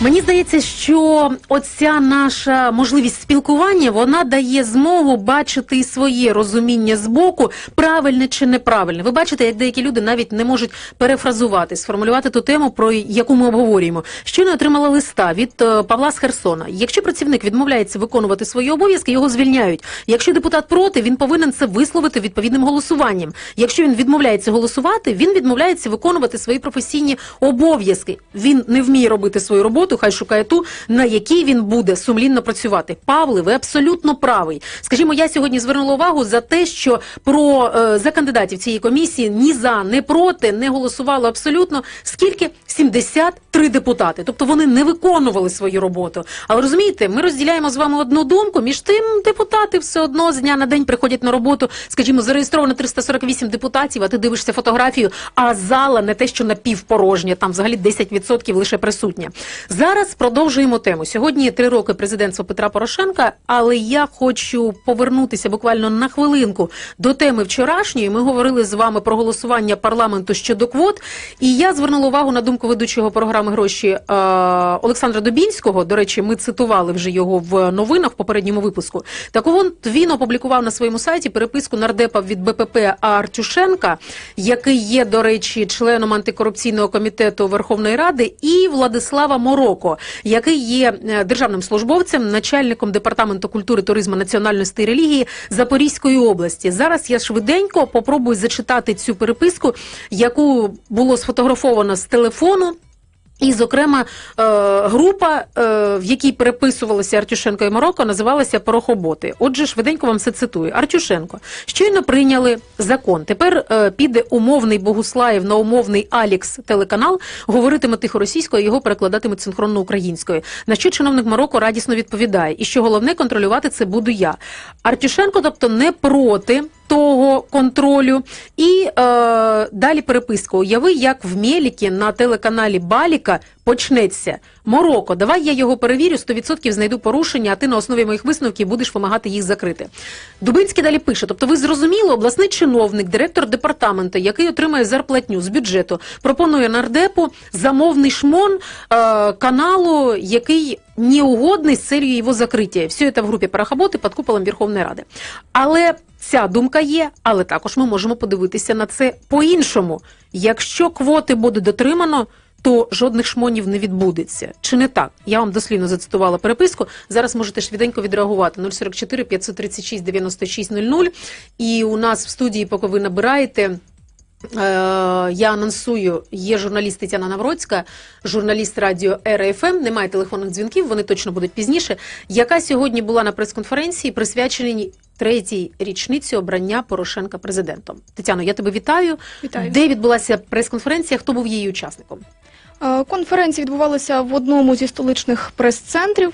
Мені здається, що оця наша можливість спілкування вона дає змогу бачити і своє розуміння з боку, правильне чи неправильне. Ви бачите, як деякі люди навіть не можуть перефразувати, сформулювати ту тему, про яку ми обговорюємо. Щойно отримала листа від е, Павла з Херсона. Якщо працівник відмовляється виконувати свої обов'язки, його звільняють. Якщо депутат проти, він повинен це висловити відповідним голосуванням. Якщо він відмовляється голосувати, він відмовляється виконувати свої професійні обов'язки. Він не вміє робити свою роботу, хай шукає ту, на якій він буде сумлінно працювати. Павле, ви абсолютно правий. Скажімо, я сьогодні звернула увагу за те, що про е, за кандидатів цієї комісії ні за, не проти не голосувало абсолютно скільки 73 депутати. Тобто вони не виконували свою роботу. Але розумієте, ми розділяємо з вами одну думку. Між тим, депутати все одно з дня на день приходять на роботу. Скажімо, зареєстровано 348 депутатів, а ти дивишся фотографію, а зала не те, що напівпорожня, там взагалі 10% лише присутня. Зараз продовжуємо тему. Сьогодні три роки президентства Петра Порошенка, але я хочу повернутися буквально на хвилинку до теми вчорашньої. Ми говорили з вами про голосування парламенту щодо квот, і я звернула увагу на думку ведучого програми гроші е, Олександра Добінського. До речі, ми цитували вже його в новинах в попередньому випуску. Так він опублікував на своєму сайті переписку нардепа від БПП Артюшенка, який є, до речі, членом антикорупційного комітету Верховної Ради, і Владислава Мороко, який є е, державним службовцем, начальником департаменту культури, туризму, національності і релігії Запорізької області. Зараз я швиденько попробую зачитати цю переписку, яку було сфотографовано з телефону. І, зокрема, е, група, е, в якій переписувалися Артюшенко і Мороко, називалася Порохоботи. Отже, швиденько вам все цитую. Артюшенко щойно прийняли закон. Тепер е, піде умовний Богуслаєв на умовний Алікс телеканал, говоритиме тихо російською, його перекладатимуть синхронно українською. На що чиновник Мороко радісно відповідає, і що головне контролювати це буду я. Артюшенко, тобто, не проти. Того контролю і е, далі переписку. Уяви, як в Мелікі на телеканалі Баліка почнеться Мороко. Давай я його перевірю, 100% знайду порушення, а ти на основі моїх висновків будеш вимагати їх закрити. Дубинський далі пише: тобто, ви зрозуміли, обласний чиновник, директор департаменту, який отримує зарплатню з бюджету, пропонує нардепу замовний шмон е, каналу, який неугодний з целью його закриття. Все це в групі Парахаботи під куполом Верховної Ради. Але ця думка є, але також ми можемо подивитися на це по-іншому. Якщо квоти буде дотримано, то жодних шмонів не відбудеться. Чи не так? Я вам дослівно зацитувала переписку. Зараз можете швиденько відреагувати 044 536 96 00. І у нас в студії, поки ви набираєте. е, Я анонсую, є журналіст Тетяна Навроцька, журналіст радіо РФМ. Немає телефонних дзвінків, вони точно будуть пізніше. Яка сьогодні була на прес-конференції, присвяченій третій річниці обрання Порошенка президентом. Тетяно, я тебе вітаю. Вітаю. Де відбулася прес-конференція? Хто був її учасником? Конференція відбувалася в одному зі столичних прес-центрів.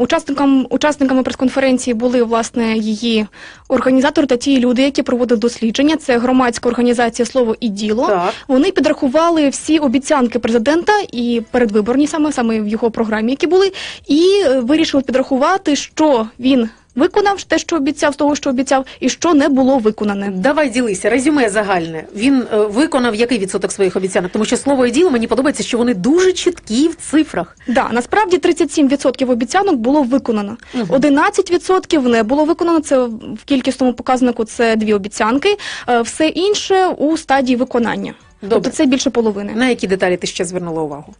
Учасникам, учасниками прес-конференції були власне її організатори та ті люди, які проводили дослідження. Це громадська організація Слово і діло. Так. Вони підрахували всі обіцянки президента і передвиборні саме саме в його програмі, які були, і е, вирішили підрахувати, що він виконав, те, що обіцяв, з того, що обіцяв, і що не було виконане. Давай ділися, резюме загальне. Він е, виконав який відсоток своїх обіцянок? Тому що слово і діло мені подобається, що вони дуже чіткі в цифрах. Да, насправді 37% обіцянок було виконано. 11% не було виконано. Це в кількісному показнику це дві обіцянки. Е, Все інше у стадії виконання. Добре. Тобто це більше половини. На які деталі ти ще звернула увагу?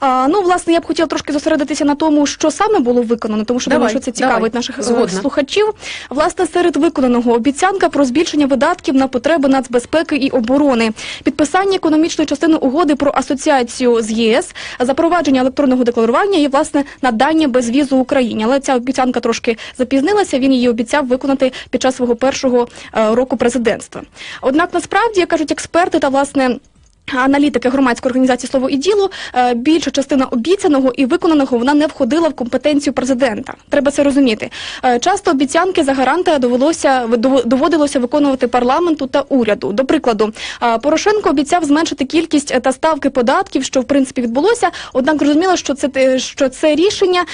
А, ну, власне, я б хотіла трошки зосередитися на тому, що саме було виконано, тому що думаю, що це цікавить давай. наших е, Згодна. слухачів. Власне, серед виконаного обіцянка про збільшення видатків на потреби нацбезпеки і оборони, підписання економічної частини угоди про асоціацію з ЄС, запровадження електронного декларування і власне надання безвізу Україні. Але ця обіцянка трошки запізнилася. Він її обіцяв виконати під час свого першого е, року президентства. Однак, насправді, як кажуть експерти та власне. Аналітики громадської організації слово і діло е, більша частина обіцяного і виконаного вона не входила в компетенцію президента. Треба це розуміти. Е, Часто обіцянки за гаранта довелося дов- доводилося виконувати парламенту та уряду. До прикладу, е, Порошенко обіцяв зменшити кількість та ставки податків, що в принципі відбулося. Однак зрозуміло, що це що це рішення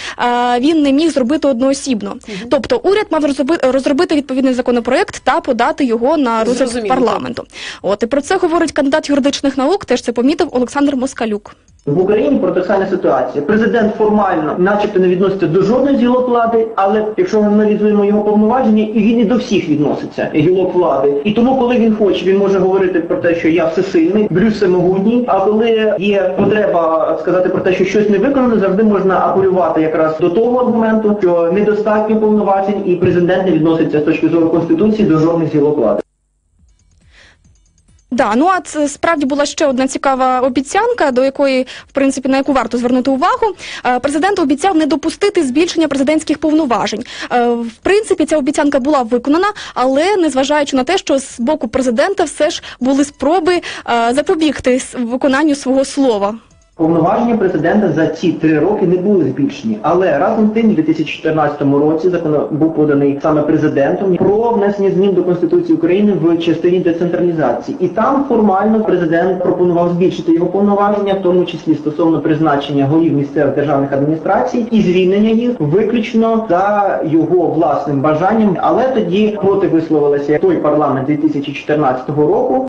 він не міг зробити одноосібно. Тобто, уряд мав розроби- розробити відповідний законопроект та подати його на розгляд парламенту. От і про це говорить кандидат юридичних наук теж це помітив Олександр Москалюк. В Україні парадоксальна ситуація. Президент формально, начебто, не відноситься до жодної з гілок влади, але якщо ми аналізуємо його повноваження, і він і до всіх відноситься гілок влади. І тому, коли він хоче, він може говорити про те, що я всесильний, Брюс всемогутній. А коли є потреба сказати про те, що щось не виконано, завжди можна апелювати якраз до того аргументу, що недостатньо повноважень, і президент не відноситься з точки зору конституції до жодних з гілок влади. Да, ну а це справді була ще одна цікава обіцянка, до якої, в принципі, на яку варто звернути увагу. Е, Президент обіцяв не допустити збільшення президентських повноважень. Е, В принципі, ця обіцянка була виконана, але незважаючи на те, що з боку президента все ж були спроби е, запобігти виконанню свого слова. Повноваження президента за ці три роки не були збільшені, але разом тим, у 2014 році закон був поданий саме президентом про внесення змін до Конституції України в частині децентралізації. І там формально президент пропонував збільшити його повноваження, в тому числі стосовно призначення голів місцевих державних адміністрацій і звільнення їх виключно за його власним бажанням. Але тоді проти висловилася той парламент 2014 року.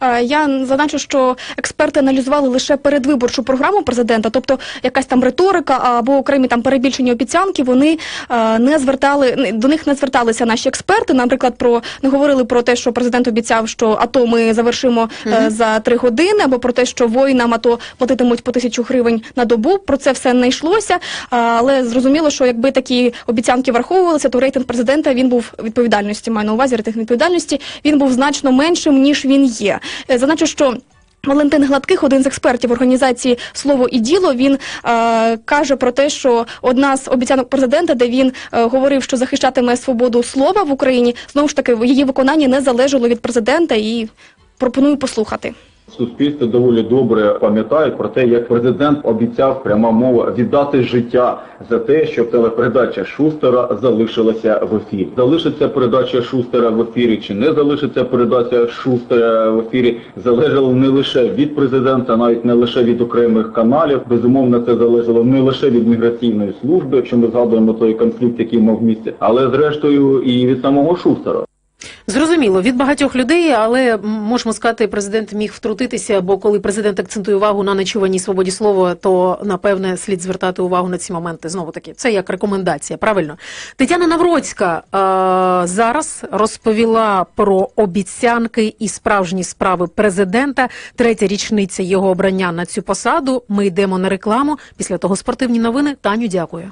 Е, Я зазначу, що експерти аналізували лише передвиборчу програму президента, тобто якась там риторика або окремі там перебільшені обіцянки. Вони е, не звертали до них не зверталися наші експерти. Наприклад, про не говорили про те, що президент обіцяв, що АТО ми завершимо е, за три години, або про те, що воїнам АТО платитимуть по тисячу гривень на добу. Про це все не йшлося. Але зрозуміло, що якби такі обіцянки враховувалися, то рейтинг президента він був відповідальності. Маю на увазі рейтинг відповідальності. Він був значно меншим ніж він є. Е, Зазначу, що. Валентин Гладких, один з експертів організації Слово і діло, він е, каже про те, що одна з обіцянок президента, де він е, говорив, що захищатиме свободу слова в Україні, знову ж таки її виконання не залежало від президента, і пропоную послухати. Суспільство доволі добре пам'ятає про те, як президент обіцяв пряма мова віддати життя за те, щоб телепередача Шустера залишилася в ефірі. Залишиться передача Шустера в ефірі чи не залишиться передача Шустера в ефірі, залежало не лише від президента, навіть не лише від окремих каналів. Безумовно, це залежало не лише від міграційної служби, якщо ми згадуємо той конфлікт, який мав місце, але зрештою і від самого Шустера. Зрозуміло, від багатьох людей, але можемо сказати, президент міг втрутитися, бо коли президент акцентує увагу на нечуваній свободі слова, то напевне слід звертати увагу на ці моменти. Знову таки, це як рекомендація. Правильно, Тетяна Навроцька е, зараз розповіла про обіцянки і справжні справи президента. Третя річниця його обрання на цю посаду. Ми йдемо на рекламу. Після того спортивні новини. Таню, дякую.